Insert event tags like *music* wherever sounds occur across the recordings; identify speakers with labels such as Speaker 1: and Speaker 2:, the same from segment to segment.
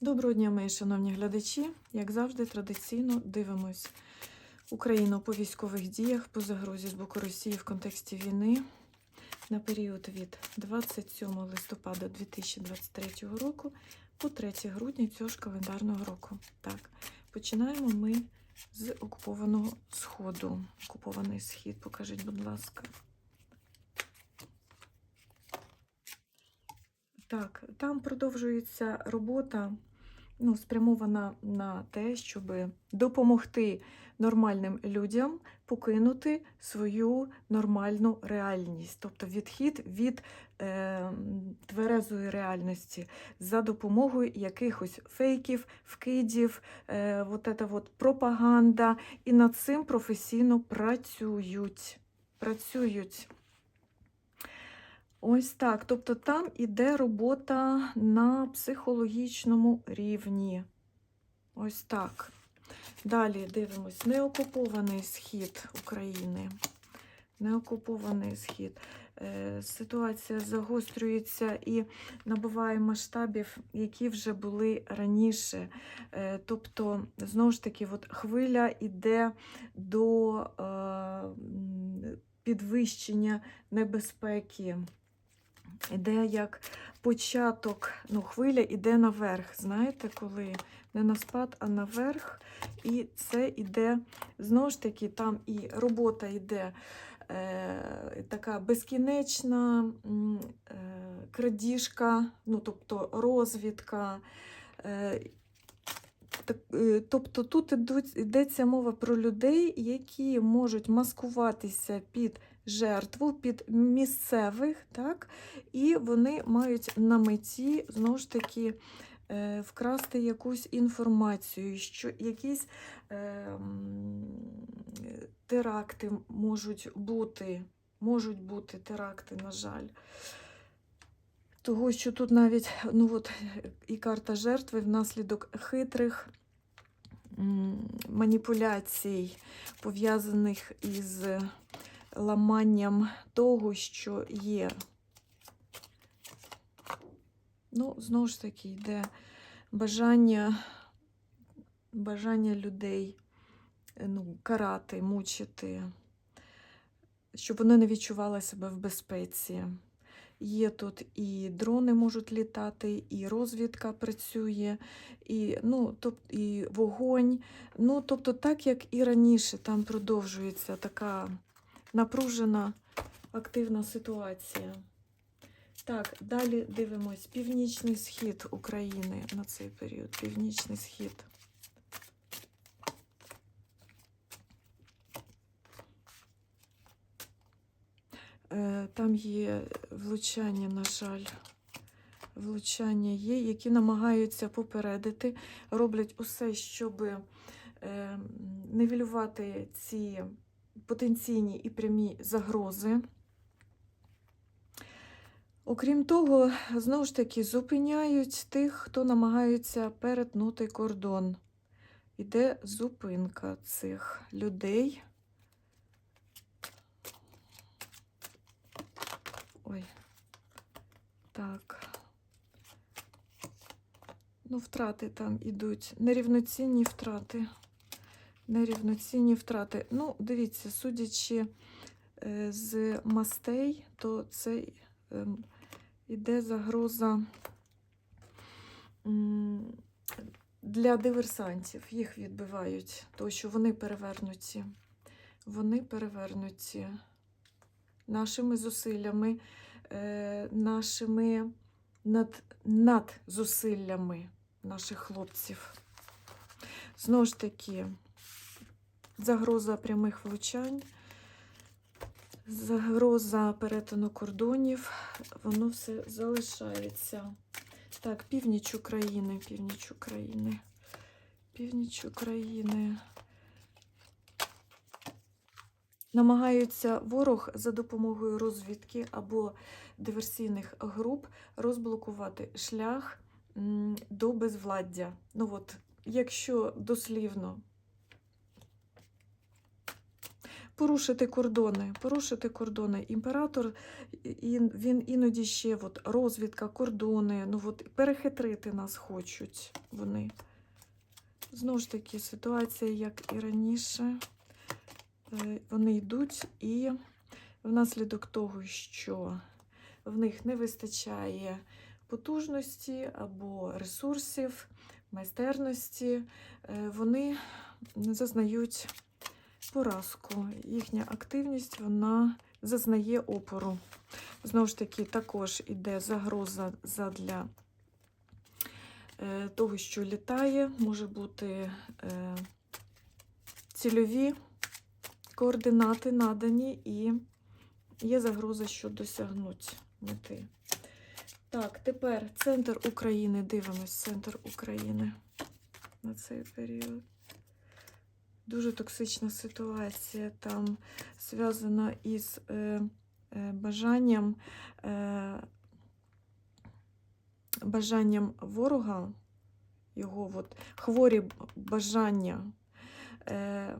Speaker 1: Доброго дня, мої шановні глядачі. Як завжди, традиційно дивимось Україну по військових діях по загрозі з боку Росії в контексті війни на період від 27 листопада 2023 року по 3 грудня цього ж календарного року. Так, починаємо ми з окупованого Сходу. Окупований схід, покажіть, будь ласка. Так, там продовжується робота, ну, спрямована на те, щоб допомогти нормальним людям покинути свою нормальну реальність, тобто відхід від е, тверезої реальності за допомогою якихось фейків, вкидів, е, вот ета вот пропаганда, і над цим професійно працюють. Працюють. Ось так. Тобто там іде робота на психологічному рівні. Ось так. Далі дивимось. Неокупований схід України. Неокупований схід. Е, Ситуація загострюється і набуває масштабів, які вже були раніше. Е, Тобто, знову ж таки, от хвиля йде до е, підвищення небезпеки. Іде як початок, ну, хвиля іде наверх. Знаєте, коли не на спад, а наверх. І це іде, знову ж таки, там і робота йде е, така безкінечна е, крадіжка, ну, тобто розвідка. Е, е, Тобто тут йдеться мова про людей, які можуть маскуватися під жертву, під місцевих, так? і вони мають на меті знову ж таки е, вкрасти якусь інформацію, що якісь е, теракти можуть бути, можуть бути теракти, на жаль. Того, що тут навіть ну от, і карта жертви внаслідок хитрих маніпуляцій, пов'язаних із ламанням того, що є. Ну, знову ж таки, йде бажання, бажання людей е, ну, карати, мучити, щоб вони не відчували себе в безпеці. Є тут і дрони можуть літати, і розвідка працює, і, ну, тоб, і вогонь. Ну, тобто, так як і раніше, там продовжується така напружена, активна ситуація. Так, далі дивимось. Північний схід України на цей період. Північний схід. Е, Там є влучання, на жаль. Влучання є, які намагаються попередити, роблять усе, щоб е, нивелювати ці потенційні і прямі загрози. Окрім того, знову ж таки, зупиняють тих, хто намагається перетнути кордон. Іде зупинка цих людей. Ой, так. Ну, втрати там ідуть. Нерівноцінні втрати. Нерівноцінні втрати. Ну, дивіться, судячи е, з мастей, то це ем, іде загроза для диверсантів. Їх відбивають, тому що вони перевернуті. Вони перевернуті нашими зусиллями, е, нашими над, над зусиллями наших хлопців. Знову ж таки, загроза прямих влучань, загроза перетину кордонів, воно все залишається. Так, північ України, північ України, північ України. Намагаються ворог за допомогою розвідки або диверсійних груп розблокувати шлях до безвладдя. Ну от, якщо дослівно порушити кордони. Порушити кордони. Імператор і він іноді ще от, розвідка, кордони, ну от перехитрити нас хочуть вони. Знову ж таки, ситуація, як і раніше. Е, Вони йдуть і внаслідок того, що в них не вистачає потужності або ресурсів, майстерності, е, вони зазнають поразку. Їхня активність вона зазнає опору. Знову ж таки, також іде загроза задля е, того, що літає, може бути е, цільові координати надані, і є загроза, що досягнуть мети. Так, тепер центр України. Дивимось, центр України на цей період. Дуже токсична ситуація там зв'язана із е, е, бажанням, е, бажанням ворога, його от, хворі бажання е,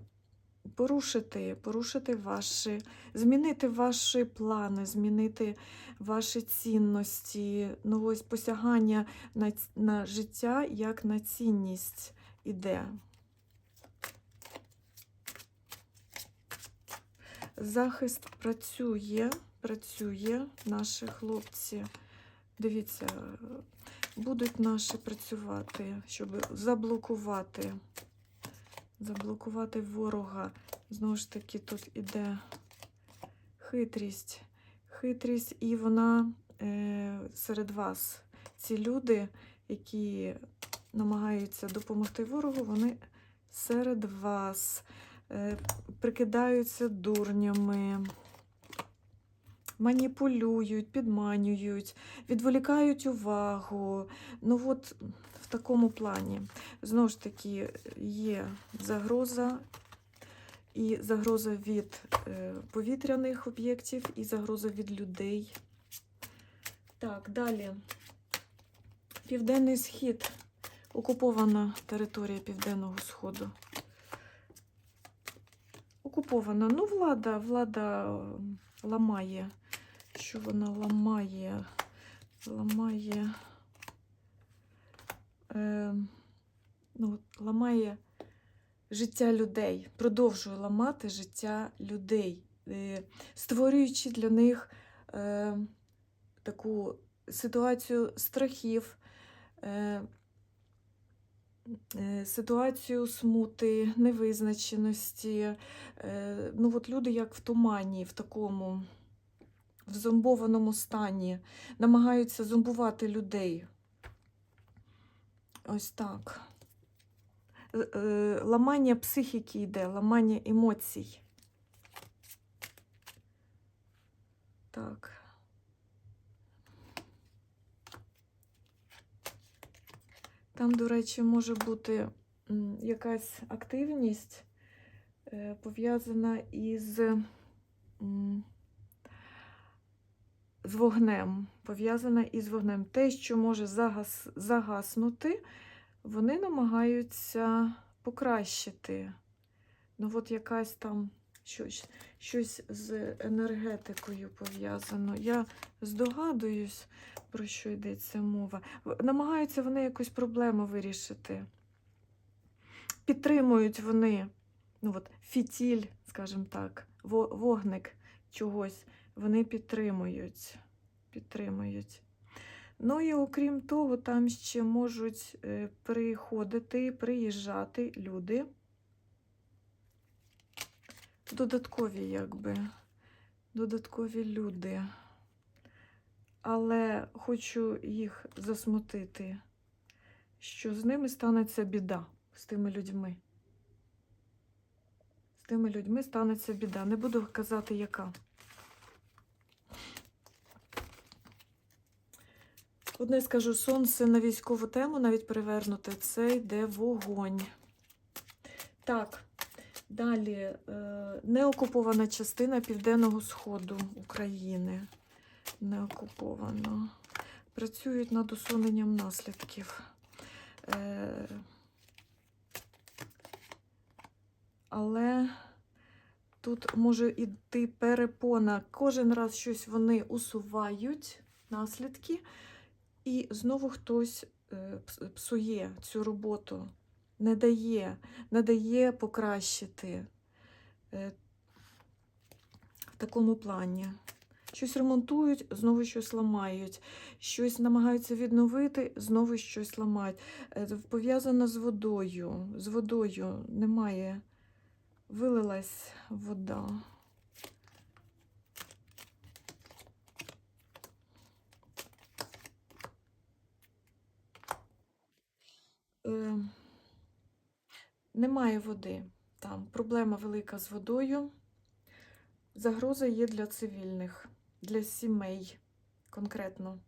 Speaker 1: порушити, порушити ваші, змінити ваші плани, змінити ваші цінності, ну ось посягання на, на життя як на цінність іде. Захист працює, працює, наші хлопці. Дивіться, будуть наші працювати, щоб заблокувати, заблокувати ворога. Знову ж таки, тут іде хитрість. Хитрість, і вона е, серед вас. Ці люди, які намагаються допомогти ворогу, вони серед вас прикидаються дурнями, маніпулюють, підманюють, відволікають увагу. Ну от в такому плані. Знову ж таки, є загроза. І загроза від е, повітряних об'єктів, і загроза від людей. Так, далі. Південний схід. Окупована територія Південного Сходу. Окупована. Ну, влада, влада ламає. Що вона ламає? Ламає. Е, ну, ламає життя людей, продовжує ламати життя людей, е, створюючи для них е, таку ситуацію страхів, е, ситуацію смути, невизначеності. Е, ну, от люди як в тумані, в такому в зомбованому стані, намагаються зомбувати людей. Ось так. Е, е, Ламання психіки йде, ламання емоцій. Так. Там, до речі, може бути якась активність е, пов'язана із, з вогнем. Пов'язана із вогнем. Те, що може загас, загаснути, вони намагаються покращити. Ну, от якась там щось, щось з енергетикою пов'язано. Я здогадуюсь, про що йдеться мова. Намагаються вони якусь проблему вирішити. Підтримують вони ну, от, фітіль, скажімо так, вогник чогось. Вони підтримують. підтримують. Ну і окрім того, там ще можуть е, приходити, приїжджати люди. Додаткові, якби, додаткові люди. Але хочу їх засмутити, що з ними станеться біда, з тими людьми. З тими людьми станеться біда. Не буду казати, яка. Одне скажу, сонце на військову тему навіть перевернути, це йде вогонь. Так, далі е, неокупована частина Південного Сходу України. Неокуповано. Працюють над усуненням наслідків. Е, але тут може йти перепона. Кожен раз щось вони усувають, наслідки, і знову хтось е, псує цю роботу, не дає, не дає покращити е, в такому плані. Щось ремонтують, знову щось ламають, щось намагаються відновити, знову щось ламають. Е, Пов'язано з водою. З водою немає. Вилилась вода. Е, немає води. Там проблема велика з водою. Загроза є для цивільних, для сімей конкретно.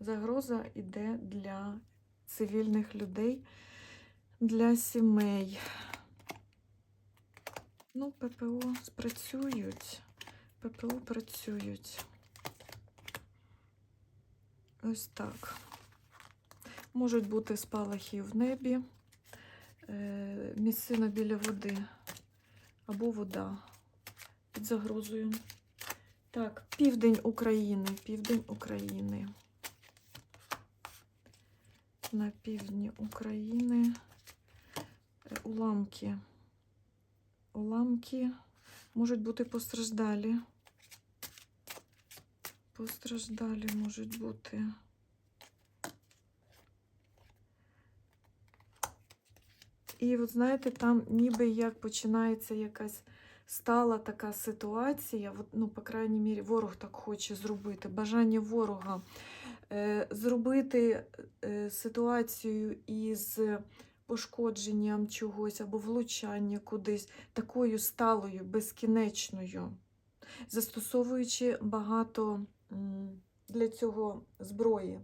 Speaker 1: Загроза йде для цивільних людей, для сімей. Ну, ППО спрацюють. ППО працюють. Ось так. Можуть бути спалахи в небі, місцина біля води або вода під загрозою. Так, південь України, південь України. На півдні України е, уламки. Уламки можуть бути постраждалі. Постраждалі можуть бути. І от знаєте, там ніби як починається якась стала така ситуація, от, ну, по крайній мірі, ворог так хоче зробити, бажання ворога е, зробити е, ситуацію із пошкодженням чогось або влучання кудись такою сталою, безкінечною, застосовуючи багато для цього зброї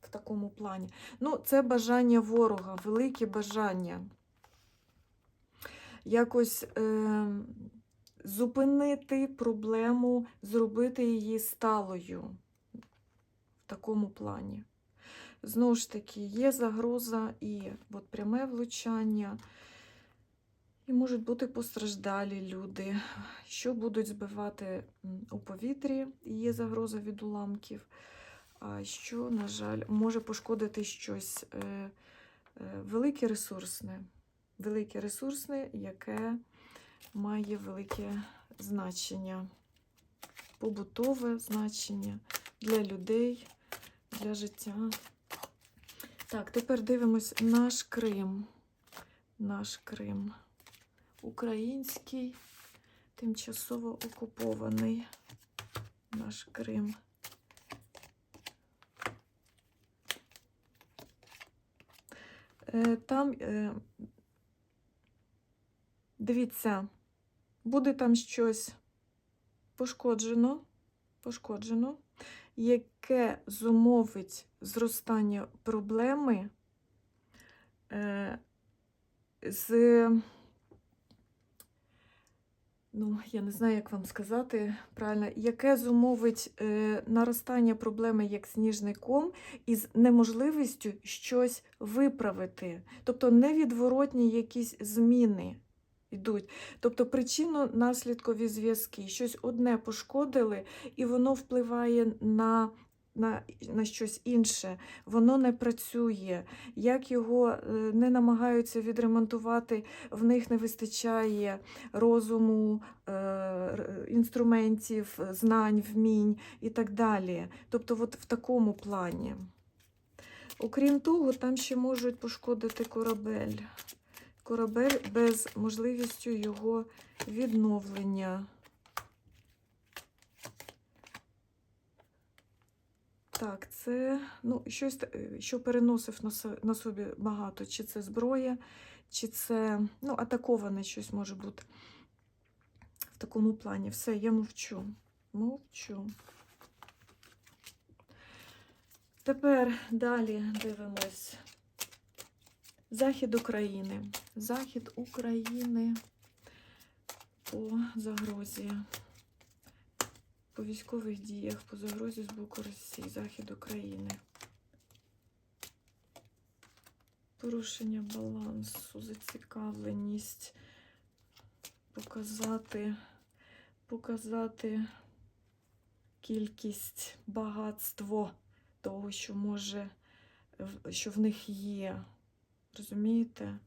Speaker 1: в такому плані. Ну, це бажання ворога, велике бажання. Якось е, зупинити проблему, зробити її сталою. В такому плані. Знову ж таки, є загроза і от пряме влучання, і можуть бути постраждалі люди, що будуть збивати у повітрі, є загроза від уламків, а що, на жаль, може пошкодити щось е, е, велике ресурсне, велике ресурсне, яке має велике значення, побутове значення для людей, для життя. Так, тепер дивимось наш Крим. Наш Крим. Український, тимчасово окупований наш Крим. Е, Там, е, дивіться, буде там щось пошкоджено, пошкоджено, яке зумовить зростання проблеми е, з, ну, я не знаю, як вам сказати правильно, яке зумовить е, наростання проблеми як сніжний ком із неможливістю щось виправити. Тобто невідворотні якісь зміни йдуть. Тобто причинно-наслідкові зв'язки. Щось одне пошкодили, і воно впливає на, на, на щось інше. Воно не працює. Як його е, не намагаються відремонтувати, в них не вистачає розуму, е, інструментів, знань, вмінь і так далі. Тобто, от в такому плані. Окрім того, там ще можуть пошкодити корабель. Корабель без можливістю його відновлення. Так, це ну, щось, е, що переносив на собі багато. Чи це зброя, чи це ну, атаковане щось може бути в такому плані. Все, я мовчу. Мовчу. Тепер далі дивимось. Захід України. Захід України по загрозі. По військових діях, по загрозі з боку Росії, Захід України. Порушення балансу, зацікавленість. показати, показати кількість, багатство того, що може, що в них є. Розумієте?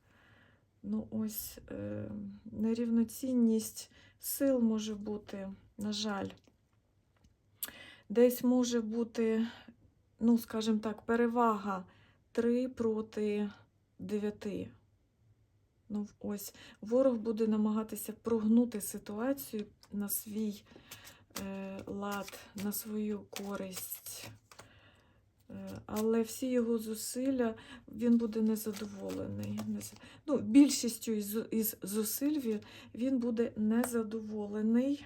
Speaker 1: Ну, ось е, нерівноцінність сил може бути, на жаль. Десь може бути, ну, скажімо так, перевага 3 проти 9. Ну, ось ворог буде намагатися прогнути ситуацію на свій е, лад, на свою користь. Е, але всі його зусилля він буде незадоволений. Нез- Ну, більшістю із, зусиль він буде незадоволений,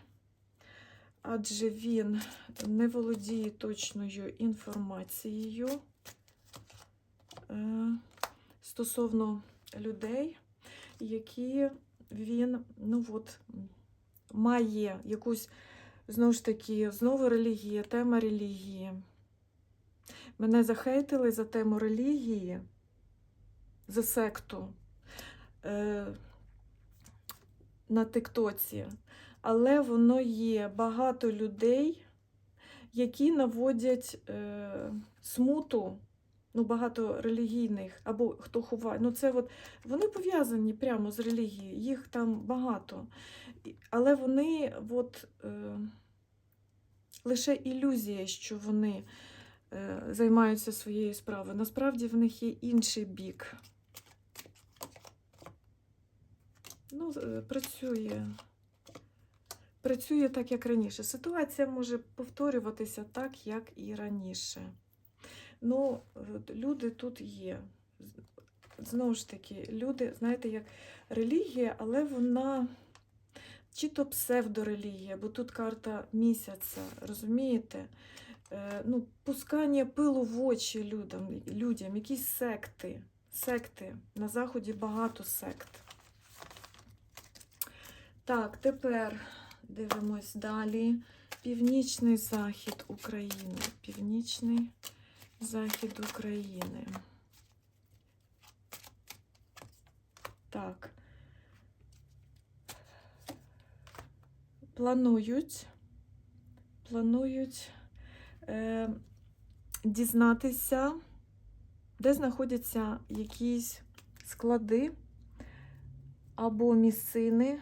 Speaker 1: адже він не володіє точною інформацією е, стосовно людей, які він ну от, має якусь, знову ж таки, знову релігія, тема релігії. Мене захейтили за тему релігії, за секту е, на Тиктоці, але воно є багато людей, які наводять е, смуту, ну, багато релігійних, або хто ховає. Ну, це от, вони пов'язані прямо з релігією, їх там багато. Але вони от, е, лише ілюзія, що вони займаються своєю справою. Насправді в них є інший бік. Ну, е, працює. Працює так, як раніше. Ситуація може повторюватися так, як і раніше. Ну, е, люди тут є. Знову ж таки, люди, знаєте, як релігія, але вона чи то псевдорелігія, бо тут карта місяця, розумієте? Е, ну, пускання пилу в очі людям, людям, якісь секти. Секти. На Заході багато сект. Так, тепер дивимось далі. Північний захід України. Північний захід України. Так. Планують, планують е, дізнатися, де знаходяться якісь склади або місцини,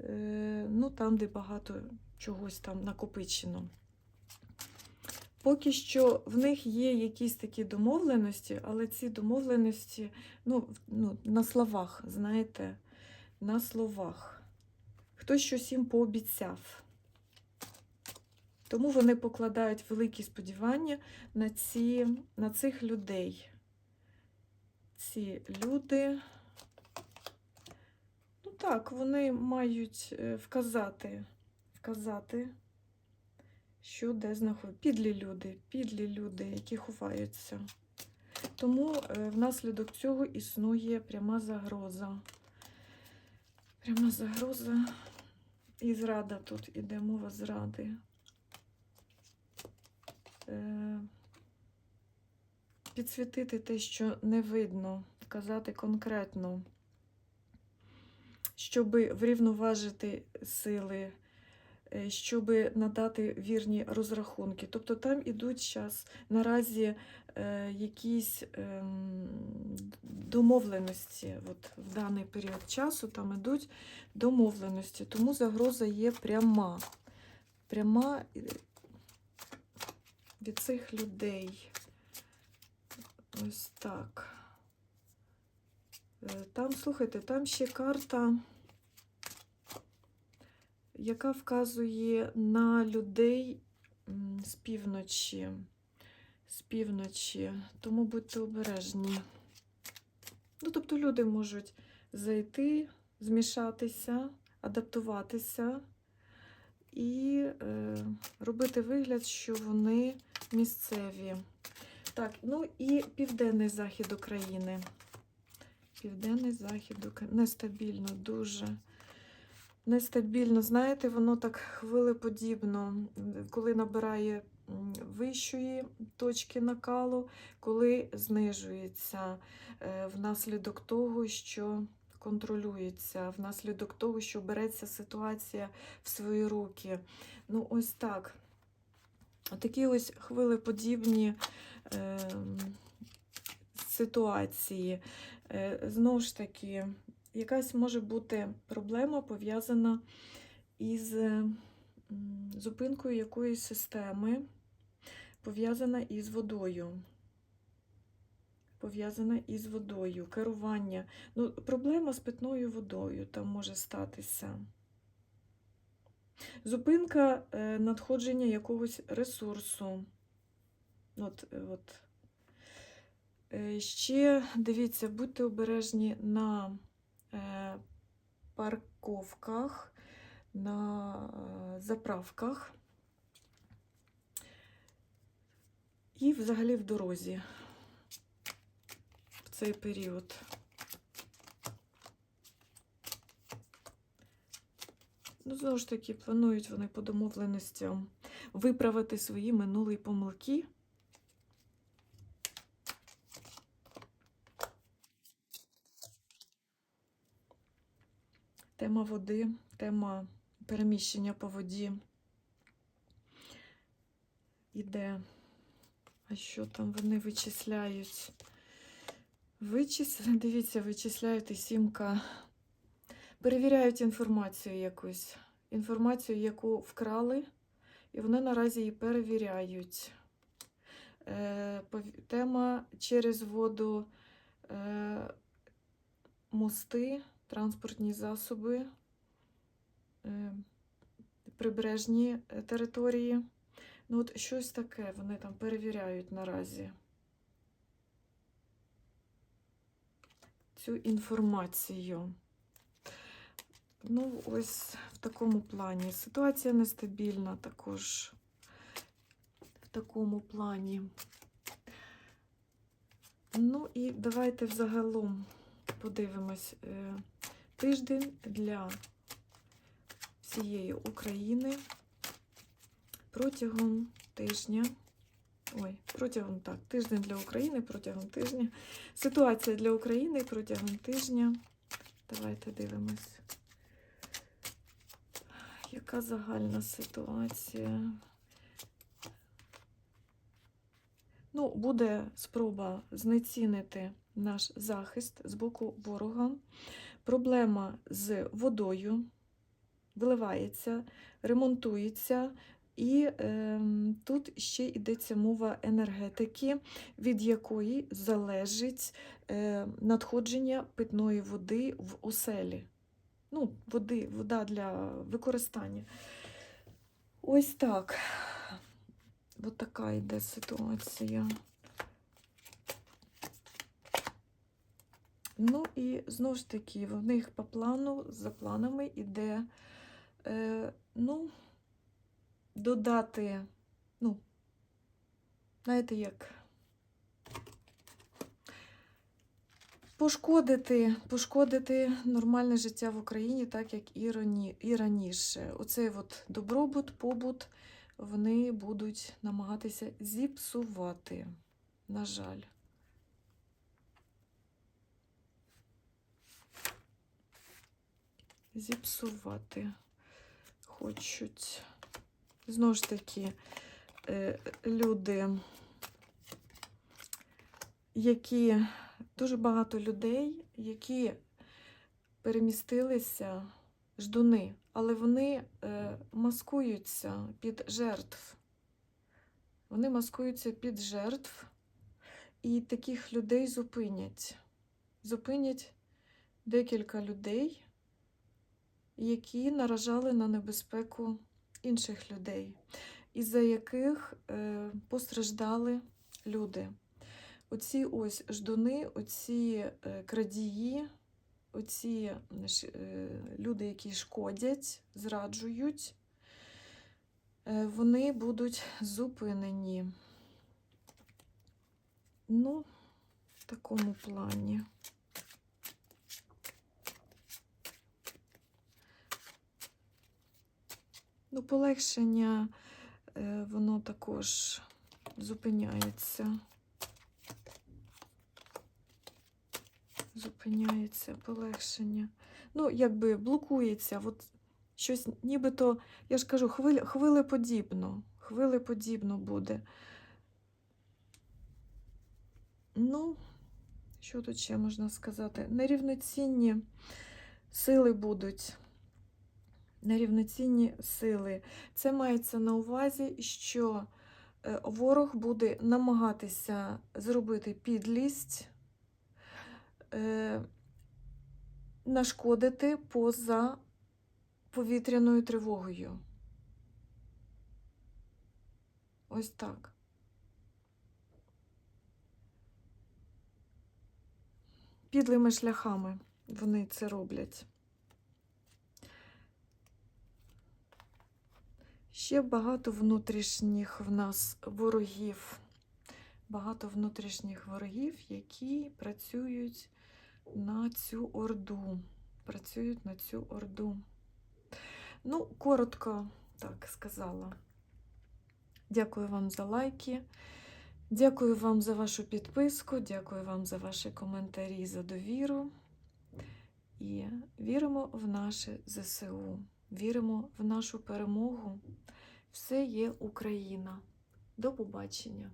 Speaker 1: е, ну там, де багато чогось там накопичено. Поки що в них є якісь такі домовленості, але ці домовленості ну, ну, на словах, знаєте, на словах. Хтось щось їм пообіцяв. Тому вони покладають великі сподівання на, ці, на цих людей. Ці люди, ну так, вони мають е, вказати, вказати, що де знаходять. Підлі люди, підлі люди, які ховаються. Тому е, внаслідок цього існує пряма загроза. Пряма загроза і зрада тут іде мова зради. Е, Підсвітити те, що не видно, вказати конкретно, щоб врівноважити сили, е, щоб надати вірні розрахунки. Тобто там ідуть зараз наразі е, якісь ем, домовленості. От в даний період часу там ідуть домовленості, тому загроза є пряма. Пряма від цих людей. Ось так. Е, Там, слухайте, там ще карта, яка вказує на людей з півночі. З півночі, тому будьте обережні. Ну, тобто люди можуть зайти, змішатися, адаптуватися і е, робити вигляд, що вони місцеві. Так, ну і південний захід України. Південний захід України. Нестабільно, дуже. Нестабільно, знаєте, воно так хвилеподібно, коли набирає вищої точки накалу, коли знижується е, внаслідок того, що контролюється внаслідок того, що береться ситуація в свої руки. Ну, ось так. Такі ось хвилеподібні е, ситуації. Е, знову ж таки, якась може бути проблема пов'язана із м, зупинкою якоїсь системи, пов'язана із водою. Пов'язана із водою, керування. Ну, проблема з питною водою там може статися. Зупинка е, надходження якогось ресурсу. От, е, от. Е, Ще дивіться, будьте обережні на парковках, на заправках і взагалі в дорозі цей період. Ну, знову ж таки, планують вони по домовленостям виправити свої минулі помилки. Тема води, тема переміщення по воді іде. А що там вони вичисляють? Вичис... *laughs* Дивіться, вичисляють і сімка. Перевіряють інформацію якусь. Інформацію, яку вкрали, і вони наразі її перевіряють. Е, Тема через воду, е, мости, транспортні засоби, е, прибережні території. Ну, от щось таке вони там перевіряють наразі. Цю інформацію. Ну, ось в такому плані. Ситуація нестабільна також в такому плані. Ну і давайте взагалом подивимось е, тиждень для всієї України протягом тижня. Ой, протягом так, тиждень для України протягом тижня. Ситуація для України протягом тижня. Давайте дивимось. Яка загальна ситуація? Ну, буде спроба знецінити наш захист з боку ворога. Проблема з водою виливається, ремонтується. І е, тут ще йдеться мова енергетики, від якої залежить е, надходження питної води в оселі. Ну, води, вода для використання. Ось так. Ось така йде ситуація. Ну і знову ж таки, в них по плану, за планами йде, е, ну, додати, ну, знаєте, як пошкодити, пошкодити нормальне життя в Україні, так як і, рані, і раніше. Оцей от добробут, побут вони будуть намагатися зіпсувати, на жаль. Зіпсувати хочуть. Знову ж таки, е, люди, які дуже багато людей, які перемістилися ждуни, але вони е, маскуються під жертв. Вони маскуються під жертв, і таких людей зупинять. Зупинять декілька людей, які наражали на небезпеку інших людей, із-за яких е, постраждали люди. Оці ось ждуни, оці е, крадії, оці е, люди, які шкодять, зраджують, вони будуть зупинені. Ну, в такому плані. Ну, полегшення, е, воно також зупиняється. зупиняється полегшення. Ну, якби блокується. От щось нібито, я ж кажу, хвиль, хвилеподібно. Хвилеподібно буде. Ну, що тут ще можна сказати? Нерівноцінні сили будуть. Нерівноцінні сили. Це мається на увазі, що е, ворог буде намагатися зробити підлість, е, нашкодити поза повітряною тривогою. Ось так. Підлими шляхами вони це роблять. Ще багато внутрішніх в нас ворогів. Багато внутрішніх ворогів, які працюють на цю орду. Працюють на цю орду. Ну, коротко так сказала. Дякую вам за лайки. Дякую вам за вашу підписку, дякую вам за ваші коментарі, за довіру. І віримо в наше ЗСУ, віримо в нашу перемогу. Все є Україна. До побачення!